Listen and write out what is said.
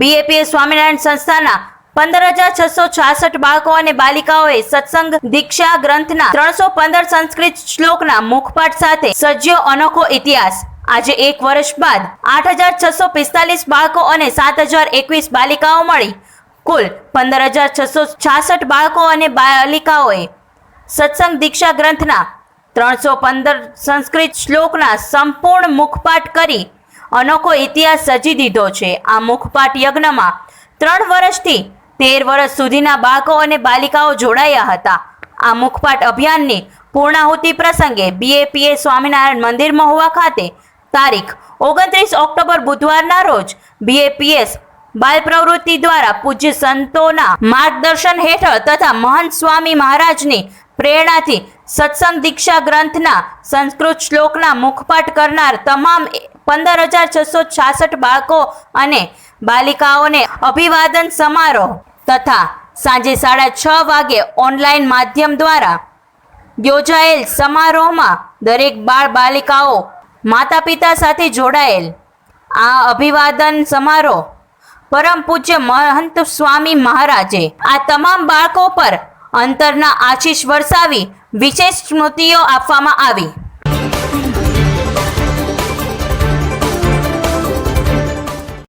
બીએપીએ સ્વામિનારાયણ સંસ્થાના પંદર હજાર છસો છાસઠ બાળકો અને બાલિકાઓએ સત્સંગ, દીક્ષા ગ્રંથના ત્રણસો પંદર સંસ્કૃત શ્લોકના મુખપાઠ સાથે સજ્યો અનોખો ઇતિહાસ. આજે એક વર્ષ બાદ આઠ હજાર છસો પિસ્તાલીસ બાળકો અને સાત હજાર એકવીસ બાલિકાઓ મળી. કુલ પંદર હજાર છસો છાસઠ બાળકો અને બાલિકાઓએ સત્સંગ, દીક્ષા ગ્રંથના ત્રણસો પંદર સંસ્કૃત શ્લોકના સંપૂર્ણ મુખપાઠ કરી અનોખો ઇતિહાસ સજી દીધો છે. આ મુખપાઠ યજ્ઞમાં ત્રણ વર્ષથી તેર વર્ષ સુધીના બાળકો અને બાલિકાઓ જોડાયા હતા. આ મુખપાઠ અભિયાનની પૂર્ણાહુતિ પ્રસંગે બીએપીએ સ્વામિનારાયણ મંદિર મહુવા ખાતે તારીખ ઓગણત્રીસ ઓક્ટોબર બુધવારના રોજ બીએપીએસ બાલ પ્રવૃત્તિ દ્વારા પૂજ્ય સંતોના માર્ગદર્શન હેઠળ તથા મહંત સ્વામી મહારાજની પ્રેરણાથી સત્સંગ દીક્ષા ગ્રંથના સંસ્કૃત શ્લોકના મુખપાઠ કરનાર તમામ પંદર હજાર છસો છાસઠ બાળકો અને બાલિકાઓને અભિવાદન સમારોહ તથા સાંજે સાડા છ વાગે ઓનલાઈન માધ્યમ દ્વારા યોજાયેલ સમારોહમાં દરેક બાળ બાલિકાઓ માતા પિતા સાથે જોડાયેલ. આ અભિવાદન સમારોહ પરમ પૂજ્ય મહંત સ્વામી મહારાજે આ તમામ બાળકો પર અંતરના આશીષ વરસાવી વિશેષ સ્મૃતિઓ આપવામાં આવી.